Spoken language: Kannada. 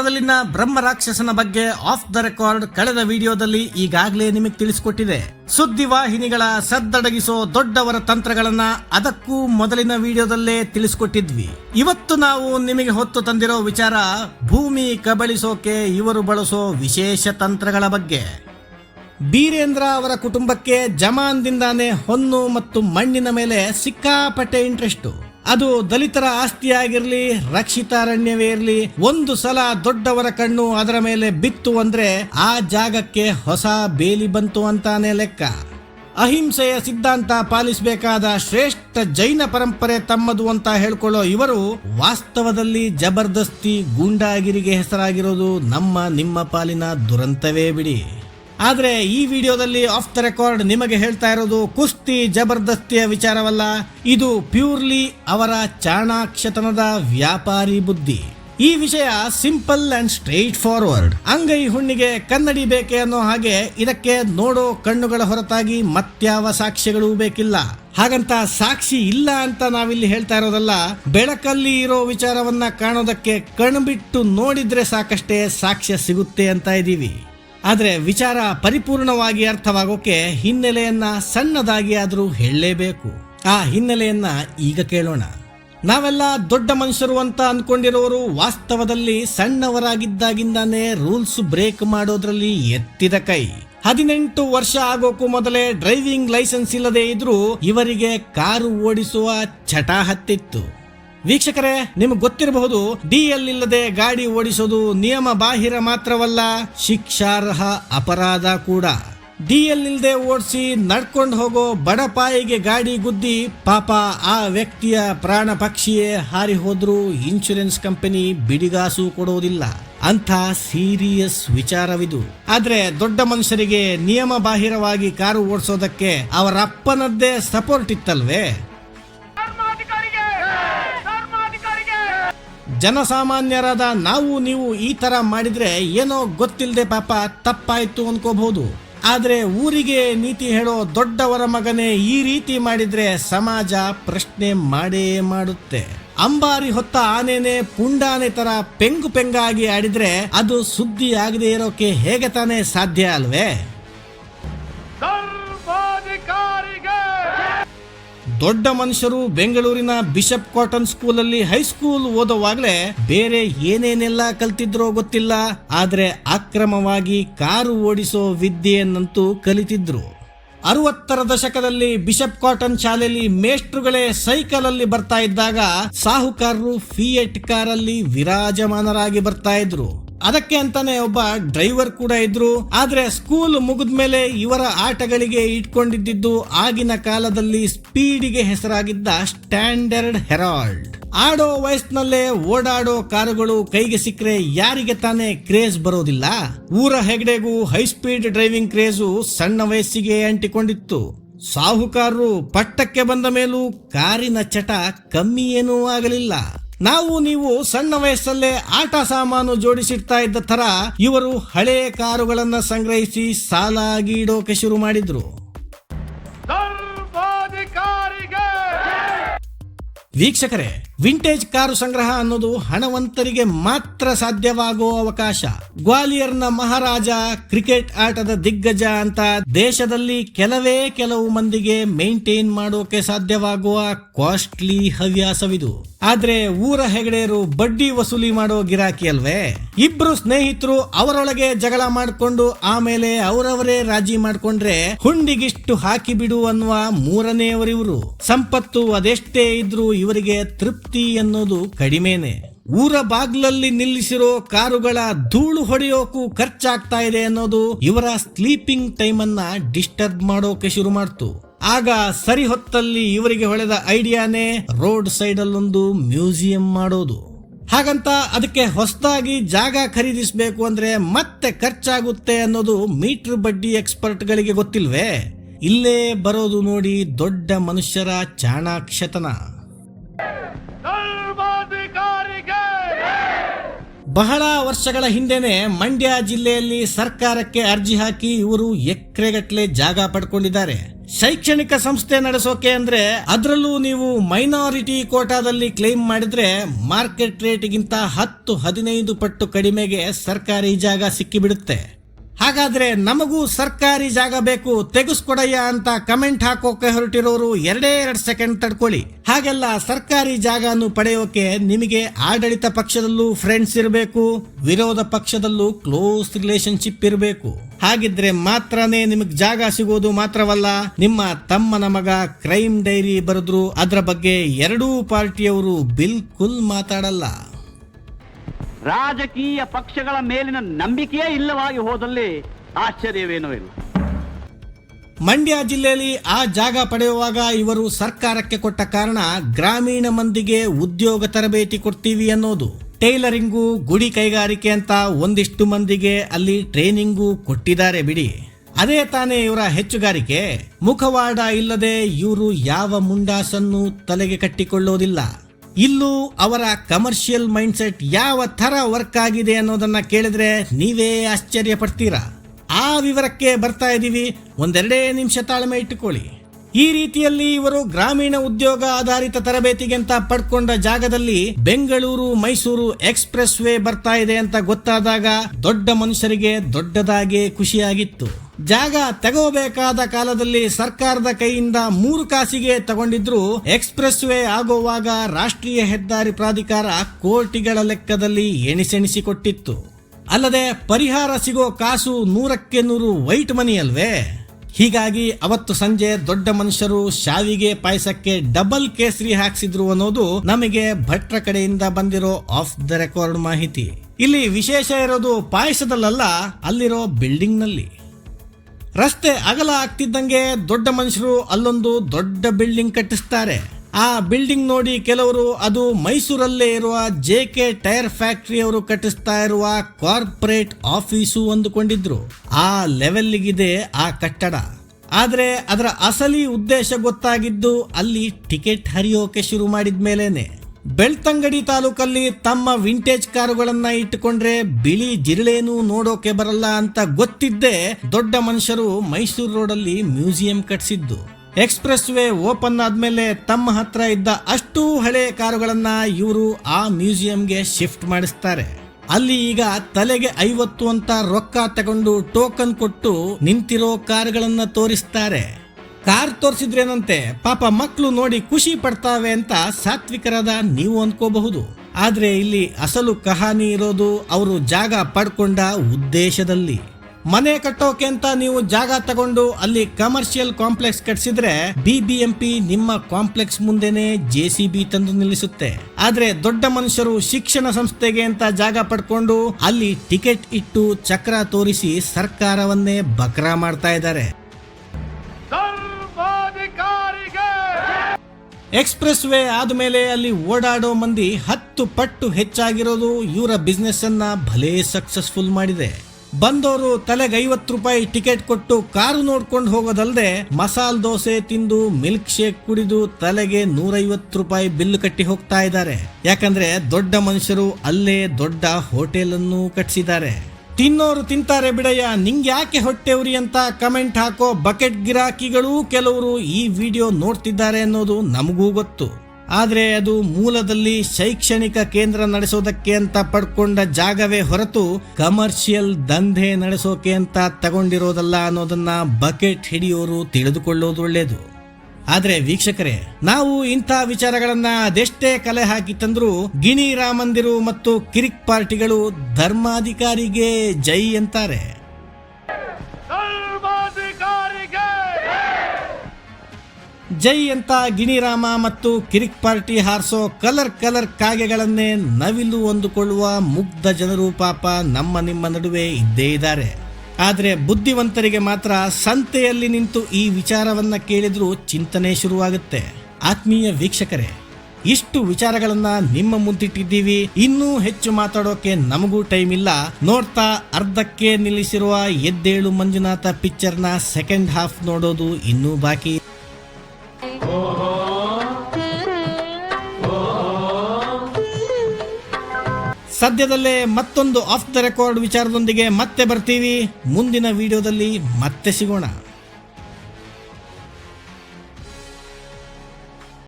ಗೋಪುರದಲ್ಲಿನ ಬ್ರಹ್ಮ ರಾಕ್ಷಸನ ಬಗ್ಗೆ ಆಫ್ ದ ರೆಕಾರ್ಡ್ ಕಳೆದ ವಿಡಿಯೋದಲ್ಲಿ ಈಗಾಗಲೇ ನಿಮಗೆ ತಿಳಿಸಿಕೊಟ್ಟಿದೆ. ಸುದ್ದಿ ವಾಹಿನಿಗಳ ಸದ್ದಡಗಿಸೋ ದೊಡ್ಡವರ ತಂತ್ರಗಳನ್ನ ಅದಕ್ಕೂ ಮೊದಲಿನ ವಿಡಿಯೋದಲ್ಲೇ ತಿಳಿಸಿಕೊಟ್ಟಿದ್ವಿ. ಇವತ್ತು ನಾವು ನಿಮಗೆ ಹೊತ್ತು ತಂದಿರೋ ವಿಚಾರ ಭೂಮಿ ಕಬಳಿಸೋಕೆ ಇವರು ಬಳಸೋ ವಿಶೇಷ ತಂತ್ರಗಳ ಬಗ್ಗೆ. ಬೀರೇಂದ್ರ ಅವರ ಕುಟುಂಬಕ್ಕೆ ಜಮಾನ್ದಿಂದಾನೇ ಹೊನ್ನು ಮತ್ತು ಮಣ್ಣಿನ ಮೇಲೆ ಸಿಕ್ಕಾಪಟ್ಟೆ ಇಂಟ್ರೆಸ್ಟ್ ಅದು ದಲಿತರ ಆಸ್ತಿಯಾಗಿರ್ಲಿ ರಕ್ಷಿತಾರಣ್ಯವೇ ಇರಲಿ, ಒಂದು ಸಲ ದೊಡ್ಡವರ ಕಣ್ಣು ಅದರ ಮೇಲೆ ಬಿತ್ತು ಅಂದ್ರೆ ಆ ಜಾಗಕ್ಕೆ ಹೊಸ ಬೇಲಿ ಬಂತು ಅಂತಾನೆ ಲೆಕ್ಕ. ಅಹಿಂಸೆಯ ಸಿದ್ಧಾಂತ ಪಾಲಿಸಬೇಕಾದ ಶ್ರೇಷ್ಠ ಜೈನ ಪರಂಪರೆ ತಮ್ಮದು ಅಂತ ಹೇಳ್ಕೊಳ್ಳೋ ಇವರು ವಾಸ್ತವದಲ್ಲಿ ಜಬರ್ದಸ್ತಿ ಗೂಂಡಾಗಿರಿಗೆ ಹೆಸರಾಗಿರೋದು ನಮ್ಮ ನಿಮ್ಮ ಪಾಲಿನ ದುರಂತವೇ ಬಿಡಿ. ಆದ್ರೆ ಈ ವಿಡಿಯೋದಲ್ಲಿ ಆಫ್ ದ ರೆಕಾರ್ಡ್ ನಿಮಗೆ ಹೇಳ್ತಾ ಇರೋದು ಕುಸ್ತಿ ಜಬರ್ದಸ್ತಿಯ ವಿಚಾರವಲ್ಲ, ಇದು ಪ್ಯೂರ್ಲಿ ಅವರ ಚಾಣಾಕ್ಷತನದ ವ್ಯಾಪಾರಿ ಬುದ್ಧಿ. ಈ ವಿಷಯ ಸಿಂಪಲ್ ಅಂಡ್ ಸ್ಟ್ರೈಟ್ ಫಾರ್ವರ್ಡ್. ಅಂಗೈ ಹುಣ್ಣಿಗೆ ಕನ್ನಡಿ ಬೇಕೆ ಅನ್ನೋ ಹಾಗೆ ಇದಕ್ಕೆ ನೋಡೋ ಕಣ್ಣುಗಳ ಹೊರತಾಗಿ ಮತ್ಯಾವ ಸಾಕ್ಷ್ಯಗಳು ಬೇಕಿಲ್ಲ. ಹಾಗಂತ ಸಾಕ್ಷಿ ಇಲ್ಲ ಅಂತ ನಾವಿಲ್ಲಿ ಹೇಳ್ತಾ ಇರೋದಲ್ಲ, ಬೆಳಕಲ್ಲಿ ಇರೋ ವಿಚಾರವನ್ನ ಕಾಣೋದಕ್ಕೆ ಕಣ್ಬಿಟ್ಟು ನೋಡಿದ್ರೆ ಸಾಕಷ್ಟೇ ಸಾಕ್ಷ್ಯ ಸಿಗುತ್ತೆ ಅಂತ ಇದ್ದೀವಿ. ಆದ್ರೆ ವಿಚಾರ ಪರಿಪೂರ್ಣವಾಗಿ ಅರ್ಥವಾಗೋಕೆ ಹಿನ್ನೆಲೆಯನ್ನ ಸಣ್ಣದಾಗಿ ಆದರೂ ಹೇಳಲೇಬೇಕು. ಆ ಹಿನ್ನೆಲೆಯನ್ನ ಈಗ ಕೇಳೋಣ. ನಾವೆಲ್ಲ ದೊಡ್ಡ ಮನುಷ್ಯರು ಅಂತ ಅಂದ್ಕೊಂಡಿರೋರು ವಾಸ್ತವದಲ್ಲಿ ಸಣ್ಣವರಾಗಿದ್ದಾಗಿಂದಾನೇ ರೂಲ್ಸ್ ಬ್ರೇಕ್ ಮಾಡೋದ್ರಲ್ಲಿ ಎತ್ತಿದ ಕೈ. ಹದಿನೆಂಟು ವರ್ಷ ಆಗೋಕ್ಕೂ ಮೊದಲೇ ಡ್ರೈವಿಂಗ್ ಲೈಸೆನ್ಸ್ ಇಲ್ಲದೆ ಇದ್ರೂ ಇವರಿಗೆ ಕಾರು ಓಡಿಸುವ ಚಟ ಹತ್ತಿತ್ತು. ವೀಕ್ಷಕರೇ, ನಿಮ್ಗೆ ಗೊತ್ತಿರಬಹುದು, ಡಿಎಲ್ ಇಲ್ಲದೆ ಗಾಡಿ ಓಡಿಸೋದು ನಿಯಮ ಬಾಹಿರ ಮಾತ್ರವಲ್ಲ, ಶಿಕ್ಷಾರ್ಹ ಅಪರಾಧ ಕೂಡ. ಡಿಎಲ್ ಇಲ್ಲದೆ ಓಡಿಸಿ ನಡ್ಕೊಂಡು ಹೋಗೋ ಬಡಪಾಯಿಗೆ ಗಾಡಿ ಗುದ್ದಿ ಪಾಪ ಆ ವ್ಯಕ್ತಿಯ ಪ್ರಾಣ ಪಕ್ಷಿಯೇ ಹಾರಿ ಹೋದ್ರೂ ಇನ್ಶೂರೆನ್ಸ್ ಕಂಪನಿ ಬಿಡಿಗಾಸು ಕೊಡೋದಿಲ್ಲ. ಅಂಥ ಸೀರಿಯಸ್ ವಿಚಾರವಿದು. ಆದ್ರೆ ದೊಡ್ಡ ಮನುಷ್ಯರಿಗೆ ನಿಯಮ ಬಾಹಿರವಾಗಿ ಕಾರು ಓಡಿಸೋದಕ್ಕೆ ಅವರ ಅಪ್ಪನದ್ದೇ ಸಪೋರ್ಟ್ ಇತ್ತಲ್ವೇ? ಜನಸಾಮಾನ್ಯರಾದ ನಾವು ನೀವು ಈ ತರ ಮಾಡಿದ್ರೆ ಏನೋ ಗೊತ್ತಿಲ್ಲದೆ ಪಾಪ ತಪ್ಪಾಯ್ತು ಅನ್ಕೋಬಹುದು. ಆದ್ರೆ ಊರಿಗೆ ನೀತಿ ಹೇಳೋ ದೊಡ್ಡವರ ಮಗನೇ ಈ ರೀತಿ ಮಾಡಿದ್ರೆ ಸಮಾಜ ಪ್ರಶ್ನೆ ಮಾಡೇ ಮಾಡುತ್ತೆ. ಅಂಬಾರಿ ಹೊತ್ತ ಆನೆನೆ ಪುಂಡಾನೆ ತರ ಪೆಂಗು ಪೆಂಗಾಗಿ ಆಡಿದ್ರೆ ಅದು ಸುದ್ದಿ ಆಗದೆ ಇರೋಕೆ ಹೇಗೆ ತಾನೇ ಸಾಧ್ಯ ಅಲ್ವೇ? ದೊಡ್ಡ ಮನುಷ್ಯರು ಬೆಂಗಳೂರಿನ ಬಿಷಪ್ ಕಾಟನ್ ಸ್ಕೂಲಲ್ಲಿ ಹೈಸ್ಕೂಲ್ ಓದೋವಾಗ್ಲೇ ಬೇರೆ ಏನೇನೆಲ್ಲ ಕಲ್ತಿದ್ರೋ ಗೊತ್ತಿಲ್ಲ, ಆದರೆ ಅಕ್ರಮವಾಗಿ ಕಾರು ಓಡಿಸೋ ವಿದ್ಯೆಯನ್ನಂತೂ ಕಲಿತಿದ್ರು. ಅರವತ್ತರ ದಶಕದಲ್ಲಿ ಬಿಷಪ್ ಕಾಟನ್ ಶಾಲೆಯಲ್ಲಿ ಮೇಷ್ಟ್ರುಗಳೇ ಸೈಕಲ್ ಅಲ್ಲಿ ಬರ್ತಾ ಇದ್ದಾಗ ಸಾಹುಕಾರರು ಫಿಯೆಟ್ ಕಾರಲ್ಲಿ ವಿರಾಜಮಾನರಾಗಿ ಬರ್ತಾ ಇದ್ರು. ಅದಕ್ಕೆ ಅಂತಾನೆ ಒಬ್ಬ ಡ್ರೈವರ್ ಕೂಡ ಇದ್ರು. ಆದ್ರೆ ಸ್ಕೂಲ್ ಮುಗಿದ್ಮೇಲೆ ಇವರ ಆಟಗಳಿಗೆ ಇಟ್ಕೊಂಡಿದ್ದು ಆಗಿನ ಕಾಲದಲ್ಲಿ ಸ್ಪೀಡಿಗೆ ಹೆಸರಾಗಿದ್ದ ಸ್ಟ್ಯಾಂಡರ್ಡ್ ಹೆರಾಲ್ಡ್ ಆಡೋ ವಯಸ್ಸಿನಲ್ಲೇ ಓಡಾಡೋ ಕಾರುಗಳು ಕೈಗೆ ಸಿಕ್ಕರೆ ಯಾರಿಗೆ ತಾನೇ ಕ್ರೇಜ್ ಬರೋದಿಲ್ಲ? ಊರ ಹೆಗಡೆಗೂ ಹೈ ಸ್ಪೀಡ್ ಡ್ರೈವಿಂಗ್ ಕ್ರೇಜು ಸಣ್ಣ ವಯಸ್ಸಿಗೆ ಅಂಟಿಕೊಂಡಿತ್ತು. ಸಾಹುಕಾರರು ಪಟ್ಟಕ್ಕೆ ಬಂದ ಮೇಲೂ ಕಾರಿನ ಚಟ ಕಮ್ಮಿ ಏನೂ ಆಗಲಿಲ್ಲ. ನಾವು ನೀವು ಸಣ್ಣ ವಯಸ್ಸಲ್ಲೇ ಆಟ ಸಾಮಾನು ಜೋಡಿಸಿಡ್ತಾ ಇದ್ದ ತರ ಇವರು ಹಳೆಯ ಕಾರುಗಳನ್ನ ಸಂಗ್ರಹಿಸಿ ಸಾಲಾಗಿ ಇಡೋಕೆ ಶುರು ಮಾಡಿದ್ರು. ವೀಕ್ಷಕರೇ ವಿಂಟೇಜ್ ಕಾರು ಸಂಗ್ರಹ ಅನ್ನೋದು ಹಣವಂತರಿಗೆ ಮಾತ್ರ ಸಾಧ್ಯವಾಗುವ ಅವಕಾಶ. ಗ್ವಾಲಿಯರ್ನ ಮಹಾರಾಜ ಕ್ರಿಕೆಟ್ ಆಟದ ದಿಗ್ಗಜ ಅಂತ ದೇಶದಲ್ಲಿ ಕೆಲವೇ ಕೆಲವು ಮಂದಿಗೆ ಮೇಂಟೈನ್ ಮಾಡೋಕೆ ಸಾಧ್ಯವಾಗುವ ಕಾಸ್ಟ್ಲಿ ಹವ್ಯಾಸವಿದು. ಆದ್ರೆ ಊರ ಹೆಗಡೆಯರು ಬಡ್ಡಿ ವಸೂಲಿ ಮಾಡೋ ಗಿರಾಕಿ ಅಲ್ವೇ? ಇಬ್ರು ಸ್ನೇಹಿತರು ಅವರೊಳಗೆ ಜಗಳ ಮಾಡ್ಕೊಂಡು ಆಮೇಲೆ ಅವರವರೇ ರಾಜಿ ಮಾಡ್ಕೊಂಡ್ರೆ ಹುಂಡಿಗಿಷ್ಟು ಹಾಕಿ ಬಿಡು ಅನ್ನುವ ಮೂರನೆಯವರಿವರು ಸಂಪತ್ತು ಅದೆಷ್ಟೇ ಇದ್ರೂ ಇವರಿಗೆ ತೃಪ್ತಿ ಅನ್ನೋದು ಕಡಿಮೆನೆ. ಊರ ಬಾಗ್ಲಲ್ಲಿ ನಿಲ್ಲಿಸಿರೋ ಕಾರುಗಳ ಧೂಳು ಹೊಡೆಯೋಕು ಖರ್ಚಾಗ್ತಾ ಇದೆ ಅನ್ನೋದು ಇವರ ಸ್ಲೀಪಿಂಗ್ ಟೈಮ್ ಅನ್ನ ಡಿಸ್ಟರ್ಬ್ ಮಾಡೋಕೆ ಶುರು ಮಾಡ್ತು. ಆಗ ಸರಿ ಹೊತ್ತಲ್ಲಿ ಇವರಿಗೆ ಹೊಳೆದ ಐಡಿಯಾನೇ ರೋಡ್ ಸೈಡ್ ಅಲ್ಲೊಂದು ಮ್ಯೂಸಿಯಂ ಮಾಡೋದು. ಹಾಗಂತ ಅದಕ್ಕೆ ಹೊಸದಾಗಿ ಜಾಗ ಖರೀದಿಸಬೇಕು ಅಂದ್ರೆ ಮತ್ತೆ ಖರ್ಚಾಗುತ್ತೆ ಅನ್ನೋದು ಮೀಟರ್ ಬಡ್ಡಿ ಎಕ್ಸ್ಪರ್ಟ್ ಗಳಿಗೆ ಗೊತ್ತಿಲ್ವೇ? ಇಲ್ಲೇ ಬರೋದು ನೋಡಿ ದೊಡ್ಡ ಮನುಷ್ಯರ ಚಾಣಾಕ್ಷತನ. ಬಹಳ ವರ್ಷಗಳ ಹಿಂದೆನೆ ಮಂಡ್ಯ ಜಿಲ್ಲೆಯಲ್ಲಿ ಸರ್ಕಾರಕ್ಕೆ ಅರ್ಜಿ ಹಾಕಿ ಇವರು ಎಕರೆಗಟ್ಟಲೆ ಜಾಗ ಪಡ್ಕೊಂಡಿದ್ದಾರೆ. ಶೈಕ್ಷಣಿಕ ಸಂಸ್ಥೆ ನಡೆಸೋಕೆ ಅಂದ್ರೆ ಅದರಲ್ಲೂ ನೀವು ಮೈನಾರಿಟಿ ಕೋಟಾದಲ್ಲಿ ಕ್ಲೈಮ್ ಮಾಡಿದ್ರೆ ಮಾರ್ಕೆಟ್ ರೇಟ್ಗಿಂತ ಹತ್ತು ಹದಿನೈದು ಪಟ್ಟು ಕಡಿಮೆಗೆ ಸರ್ಕಾರಿ ಜಾಗ ಸಿಕ್ಕಿಬಿಡುತ್ತೆ. ಹಾಗಾದ್ರೆ ನಮಗೂ ಸರ್ಕಾರಿ ಜಾಗ ಬೇಕು, ತೆಗೆಸ್ಕೊಡಯ್ಯ ಅಂತ ಕಮೆಂಟ್ ಹಾಕೋಕೆ ಹೊರಟಿರೋರು ಎರಡೇ ಎರಡು ಸೆಕೆಂಡ್ ತಡ್ಕೊಳ್ಳಿ. ಹಾಗೆಲ್ಲ ಸರ್ಕಾರಿ ಜಾಗನು ಪಡೆಯೋಕೆ ನಿಮಗೆ ಆಡಳಿತ ಪಕ್ಷದಲ್ಲೂ ಫ್ರೆಂಡ್ಸ್ ಇರಬೇಕು, ವಿರೋಧ ಪಕ್ಷದಲ್ಲೂ ಕ್ಲೋಸ್ ರಿಲೇಶನ್ಶಿಪ್ ಇರಬೇಕು. ಹಾಗಿದ್ರೆ ಮಾತ್ರನೇ ನಿಮಗೆ ಜಾಗ ಸಿಗೋದು ಮಾತ್ರವಲ್ಲ, ನಿಮ್ಮ ತಮ್ಮನ ಮಗ ಕ್ರೈಮ್ ಡೈರಿ ಬರೆದ್ರು ಅದರ ಬಗ್ಗೆ ಎರಡೂ ಪಾರ್ಟಿಯವರು ಬಿಲ್ಕುಲ್ ಮಾತಾಡಲ್ಲ. ರಾಜಕೀಯ ಪಕ್ಷಗಳ ಮೇಲಿನ ನಂಬಿಕೆಯೇ ಇಲ್ಲವಾಗಿ ಹೋದಲ್ಲಿ ಆಶ್ಚರ್ಯವೇನೂ ಇಲ್ಲ. ಮಂಡ್ಯ ಜಿಲ್ಲೆಯಲ್ಲಿ ಆ ಜಾಗ ಪಡೆಯುವಾಗ ಇವರು ಸರ್ಕಾರಕ್ಕೆ ಕೊಟ್ಟ ಕಾರಣ ಗ್ರಾಮೀಣ ಮಂದಿಗೆ ಉದ್ಯೋಗ ತರಬೇತಿ ಕೊಡ್ತೀವಿ ಅನ್ನೋದು. ಟೈಲರಿಂಗು, ಗುಡಿ ಕೈಗಾರಿಕೆ ಅಂತ ಒಂದಿಷ್ಟು ಮಂದಿಗೆ ಅಲ್ಲಿ ಟ್ರೈನಿಂಗು ಕೊಟ್ಟಿದ್ದಾರೆ ಬಿಡಿ. ಅದೇ ತಾನೇ ಇವರ ಹೆಚ್ಚುಗಾರಿಕೆ. ಮುಖವಾಡ ಇಲ್ಲದೆ ಇವರು ಯಾವ ಮುಂಡಾಸನ್ನು ತಲೆಗೆ ಕಟ್ಟಿಕೊಳ್ಳೋದಿಲ್ಲ. ಇಲ್ಲೂ ಅವರ ಕಮರ್ಷಿಯಲ್ ಮೈಂಡ್ಸೆಟ್ ಯಾವ ತರ ವರ್ಕ್ ಆಗಿದೆ ಅನ್ನೋದನ್ನ ಕೇಳಿದ್ರೆ ನೀವೇ ಆಶ್ಚರ್ಯ ಪಡ್ತೀರಾ ಆ ವಿವರಕ್ಕೆ ಬರ್ತಾ ಇದ್ದೀವಿ. ಒಂದೆರಡೇ ನಿಮಿಷ ತಾಳ್ಮೆ ಇಟ್ಟುಕೊಳ್ಳಿ. ಈ ರೀತಿಯಲ್ಲಿ ಇವರು ಗ್ರಾಮೀಣ ಉದ್ಯೋಗ ಆಧಾರಿತ ತರಬೇತಿಗೆ ಅಂತ ಪಡ್ಕೊಂಡ ಜಾಗದಲ್ಲಿ ಬೆಂಗಳೂರು ಮೈಸೂರು ಎಕ್ಸ್ಪ್ರೆಸ್ ವೇ ಬರ್ತಾ ಇದೆ ಅಂತ ಗೊತ್ತಾದಾಗ ದೊಡ್ಡ ಮನುಷ್ಯರಿಗೆ ದೊಡ್ಡದಾಗಿ ಖುಷಿಯಾಗಿತ್ತು. ಜಾಗ ತಗೋಬೇಕಾದ ಕಾಲದಲ್ಲಿ ಸರ್ಕಾರದ ಕೈಯಿಂದ ಮೂರು ಕಾಸಿಗೆ ತಗೊಂಡಿದ್ರು ಎಕ್ಸ್ಪ್ರೆಸ್ ವೇ ಆಗುವಾಗ ರಾಷ್ಟ್ರೀಯ ಹೆದ್ದಾರಿ ಪ್ರಾಧಿಕಾರ ಕೋಟಿಗಳ ಲೆಕ್ಕದಲ್ಲಿ ಎಣಿಸೆಣಿಸಿಕೊಟ್ಟಿತ್ತು. ಅಲ್ಲದೆ ಪರಿಹಾರ ಸಿಗೋ ಕಾಸು ನೂರಕ್ಕೆ ನೂರು ವೈಟ್ ಮನಿ ಅಲ್ವೇ? ಹೀಗಾಗಿ ಅವತ್ತು ಸಂಜೆ ದೊಡ್ಡ ಮನುಷ್ಯರು ಶಾವಿಗೆ ಪಾಯಸಕ್ಕೆ ಡಬಲ್ ಕೇಸರಿ ಹಾಕ್ಸಿದ್ರು ಅನ್ನೋದು ನಮಗೆ ಭಟ್ರ ಕಡೆಯಿಂದ ಬಂದಿರೋ ಆಫ್ ದ ರೆಕಾರ್ಡ್ ಮಾಹಿತಿ. ಇಲ್ಲಿ ವಿಶೇಷ ಇರೋದು ಪಾಯಸದಲ್ಲ ಅಲ್ಲಿರೋ ಬಿಲ್ಡಿಂಗ್ನಲ್ಲಿ ರಸ್ತೆ ಅಗಲ ಆಗ್ತಿದ್ದಂಗೆ ದೊಡ್ಡ ಮನುಷ್ಯರು ಅಲ್ಲೊಂದು ದೊಡ್ಡ ಬಿಲ್ಡಿಂಗ್ ಕಟ್ಟಿಸ್ತಾರೆ. ಆ ಬಿಲ್ಡಿಂಗ್ ನೋಡಿ ಕೆಲವರು ಅದು ಮೈಸೂರಲ್ಲೇ ಇರುವ ಜೆ ಕೆ ಟೈರ್ ಫ್ಯಾಕ್ಟರಿಯವರು ಕಟ್ಟಿಸ್ತಾ ಇರುವ ಕಾರ್ಪೊರೇಟ್ ಆಫೀಸು ಅಂದುಕೊಂಡಿದ್ರು. ಆ ಲೆವೆಲ್ಗಿದೆ ಆ ಕಟ್ಟಡ. ಆದರೆ ಅದರ ಅಸಲಿ ಉದ್ದೇಶ ಗೊತ್ತಾಗಿದ್ದು ಅಲ್ಲಿ ಟಿಕೆಟ್ ಹರಿಯೋಕೆ ಶುರು ಮಾಡಿದ ಮೇಲೇನೆ ಬೆಳ್ತಂಗಡಿ ತಾಲೂಕಲ್ಲಿ ತಮ್ಮ ವಿಂಟೇಜ್ ಕಾರುಗಳನ್ನ ಇಟ್ಟುಕೊಂಡ್ರೆ ಬಿಳಿ ಜಿರಳೇನು ನೋಡೋಕೆ ಬರಲ್ಲ ಅಂತ ಗೊತ್ತಿದ್ದೇ ದೊಡ್ಡ ಮನುಷ್ಯರು ಮೈಸೂರು ರೋಡಲ್ಲಿ ಮ್ಯೂಸಿಯಂ ಕಟ್ಸಿದ್ದು. ಎಕ್ಸ್ಪ್ರೆಸ್ ವೇ ಓಪನ್ ಆದ್ಮೇಲೆ ತಮ್ಮ ಹತ್ರ ಇದ್ದ ಅಷ್ಟು ಹಳೆಯ ಕಾರುಗಳನ್ನ ಇವರು ಆ ಮ್ಯೂಸಿಯಂಗೆ ಶಿಫ್ಟ್ ಮಾಡಿಸ್ತಾರೆ. ಅಲ್ಲಿ ಈಗ ತಲೆಗೆ ಐವತ್ತು ಅಂತ ರೊಕ್ಕ ತಗೊಂಡು ಟೋಕನ್ ಕೊಟ್ಟು ನಿಂತಿರೋ ಕಾರುಗಳನ್ನ ತೋರಿಸ್ತಾರೆ. ಕಾರ್ ತೋರಿಸಿದ್ರೇನಂತೆ? ಪಾಪ ಮಕ್ಕಳು ನೋಡಿ ಖುಷಿ ಪಡ್ತಾವೆ ಅಂತ ಸಾತ್ವಿಕರಾದ ನೀವು ಅನ್ಕೋಬಹುದು. ಆದ್ರೆ ಇಲ್ಲಿ ಅಸಲು ಕಹಾನಿ ಇರೋದು ಅವರು ಜಾಗ ಪಡ್ಕೊಂಡ ಉದ್ದೇಶದಲ್ಲಿ. ಮನೆ ಕಟ್ಟೋಕೆ ಅಂತ ನೀವು ಜಾಗ ತಗೊಂಡು ಅಲ್ಲಿ ಕಮರ್ಷಿಯಲ್ ಕಾಂಪ್ಲೆಕ್ಸ್ ಕಟ್ಸಿದ್ರೆ ಬಿಬಿಎಂಪಿ ನಿಮ್ಮ ಕಾಂಪ್ಲೆಕ್ಸ್ ಮುಂದೆನೆ ಜೆ ಸಿ ಬಿ ತಂದು ನಿಲ್ಲಿಸುತ್ತೆ. ಆದ್ರೆ ದೊಡ್ಡ ಮನುಷ್ಯರು ಶಿಕ್ಷಣ ಸಂಸ್ಥೆಗೆ ಅಂತ ಜಾಗ ಪಡ್ಕೊಂಡು ಅಲ್ಲಿ ಟಿಕೆಟ್ ಇಟ್ಟು ಚಕ್ರ ತೋರಿಸಿ ಸರ್ಕಾರವನ್ನೇ ಬಕ್ರಾ ಮಾಡ್ತಾ ಇದ್ದಾರೆ. ಎಕ್ಸ್ಪ್ರೆಸ್ ವೇ ಆದ್ಮೇಲೆ ಅಲ್ಲಿ ಓಡಾಡೋ ಮಂದಿ ಹತ್ತು ಪಟ್ಟು ಹೆಚ್ಚಾಗಿರೋದು ಇವರ ಬಿಸ್ನೆಸ್ ಅನ್ನ ಭಲೇ ಸಕ್ಸಸ್ಫುಲ್ ಮಾಡಿದೆ. ಬಂದವರು ತಲೆಗೆ ಐವತ್ತು ರೂಪಾಯಿ ಟಿಕೆಟ್ ಕೊಟ್ಟು ಕಾರು ನೋಡ್ಕೊಂಡು ಹೋಗೋದಲ್ಲದೆ ಮಸಾಲ್ ದೋಸೆ ತಿಂದು ಮಿಲ್ಕ್ ಶೇಕ್ ಕುಡಿದು ತಲೆಗೆ ನೂರೈವತ್ತು ರೂಪಾಯಿ ಬಿಲ್ ಕಟ್ಟಿ ಹೋಗ್ತಾ ಇದ್ದಾರೆ. ಯಾಕಂದ್ರೆ ದೊಡ್ಡ ಮನುಷ್ಯರು ಅಲ್ಲೇ ದೊಡ್ಡ ಹೋಟೆಲ್ ಅನ್ನು ಕಟ್ಸಿದ್ದಾರೆ. ತಿನ್ನೋರು ತಿಂತಾರೆ ಬಿಡಯ್ಯ. ನಿಂಗೆ ಯಾಕೆ ಹೊಟ್ಟೆ ಉರಿ ಅಂತ ಕಮೆಂಟ್ ಹಾಕೋ ಬಕೆಟ್ ಗಿರಾಕಿಗಳು ಕೆಲವರು ಈ ವಿಡಿಯೋ ನೋಡ್ತಿದ್ದಾರೆ ಅನ್ನೋದು ನಮಗೂ ಗೊತ್ತು. ಆದ್ರೆ ಅದು ಮೂಲದಲ್ಲಿ ಶೈಕ್ಷಣಿಕ ಕೇಂದ್ರ ನಡೆಸೋದಕ್ಕೆ ಅಂತ ಪಡ್ಕೊಂಡ ಜಾಗವೇ ಹೊರತು ಕಮರ್ಷಿಯಲ್ ದಂಧೆ ನಡೆಸೋಕೆ ಅಂತ ತಗೊಂಡಿರೋದಲ್ಲ ಅನ್ನೋದನ್ನ ಬಕೆಟ್ ಹಿಡಿಯೋರು ತಿಳಿದುಕೊಳ್ಳೋದು ಒಳ್ಳೇದು. ಆದ್ರೆ ವೀಕ್ಷಕರೇ ನಾವು ಇಂಥ ವಿಚಾರಗಳನ್ನ ಅದೆಷ್ಟೇ ಕಲೆ ಹಾಕಿ ತಂದ್ರು ಗಿಣಿ ರಾಮಂದಿರು ಮತ್ತು ಕಿರಿಕ್ ಪಾರ್ಟಿಗಳು ಧರ್ಮಾಧಿಕಾರಿಗೆ ಜೈ ಅಂತಾರೆ. ಜೈ! ಅಂತ ಗಿಣಿರಾಮ ಮತ್ತು ಕಿರಿಕ್ ಪಾರ್ಟಿ ಹಾರಿಸೋ ಕಲರ್ ಕಲರ್ ಕಾಗೆಗಳನ್ನೇ ನವಿಲು ಹೊಂದಿಕೊಳ್ಳುವ ಮುಗ್ಧ ಜನರು ಪಾಪ ನಮ್ಮ ನಿಮ್ಮ ನಡುವೆ ಇದ್ದೇ ಇದ್ದಾರೆ. ಆದ್ರೆ ಬುದ್ಧಿವಂತರಿಗೆ ಮಾತ್ರ ಸಂತೆಯಲ್ಲಿ ನಿಂತು ಈ ವಿಚಾರವನ್ನು ಕೇಳಿದರೂ ಚಿಂತನೆ ಶುರುವಾಗುತ್ತೆ. ಆತ್ಮೀಯ ವೀಕ್ಷಕರೇ, ಇಷ್ಟು ವಿಚಾರಗಳನ್ನ ನಿಮ್ಮ ಮುಂದಿಟ್ಟಿದ್ದೀವಿ. ಇನ್ನೂ ಹೆಚ್ಚು ಮಾತಾಡೋಕೆ ನಮಗೂ ಟೈಮ್ ಇಲ್ಲ. ನೋಡ್ತಾ ಅರ್ಧಕ್ಕೆ ನಿಲ್ಲಿಸಿರುವ ಎದ್ದೇಳು ಮಂಜುನಾಥ ಪಿಕ್ಚರ್ನ ಸೆಕೆಂಡ್ ಹಾಫ್ ನೋಡೋದು ಇನ್ನೂ ಬಾಕಿ. ಸದ್ಯದಲ್ಲೇ ಮತ್ತೊಂದು ಆಫ್ ದ ರೆಕಾರ್ಡ್ ವಿಚಾರದೊಂದಿಗೆ ಮತ್ತೆ ಬರ್ತೀವಿ. ಮುಂದಿನ ವಿಡಿಯೋದಲ್ಲಿ ಮತ್ತೆ ಸಿಗೋಣ.